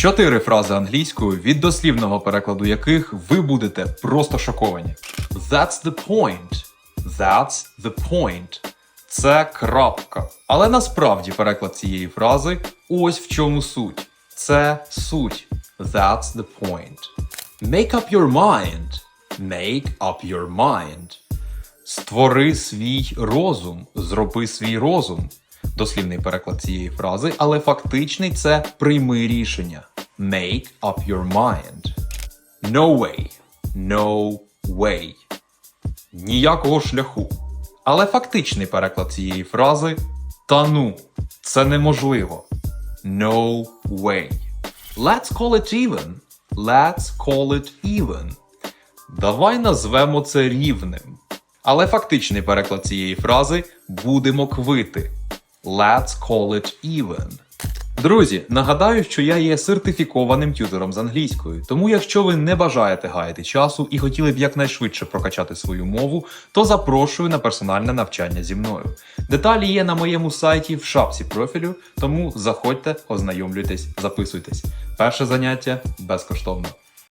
Чотири фрази англійською, від дослівного перекладу яких ви будете просто шоковані. That's the point. That's the point. Це крапка. Але насправді переклад цієї фрази ось в чому суть. Це суть. That's the point. Make up your mind. Make up your mind. Створи свій розум, зроби свій розум. Дослівний переклад цієї фрази, але фактичний це прийми рішення. Make up your mind. No way. No way. Ніякого шляху. Але фактичний переклад цієї фрази та ну, це неможливо. No way. Let's call it even. Let's call it even. Давай назвемо це рівним. Але фактичний переклад цієї фрази будемо квити. Let's call it even. Друзі, нагадаю, що я є сертифікованим тютером з англійської, тому якщо ви не бажаєте гаяти часу і хотіли б якнайшвидше прокачати свою мову, то запрошую на персональне навчання зі мною. Деталі є на моєму сайті в шапці профілю, тому заходьте, ознайомлюйтесь, записуйтесь. Перше заняття безкоштовно.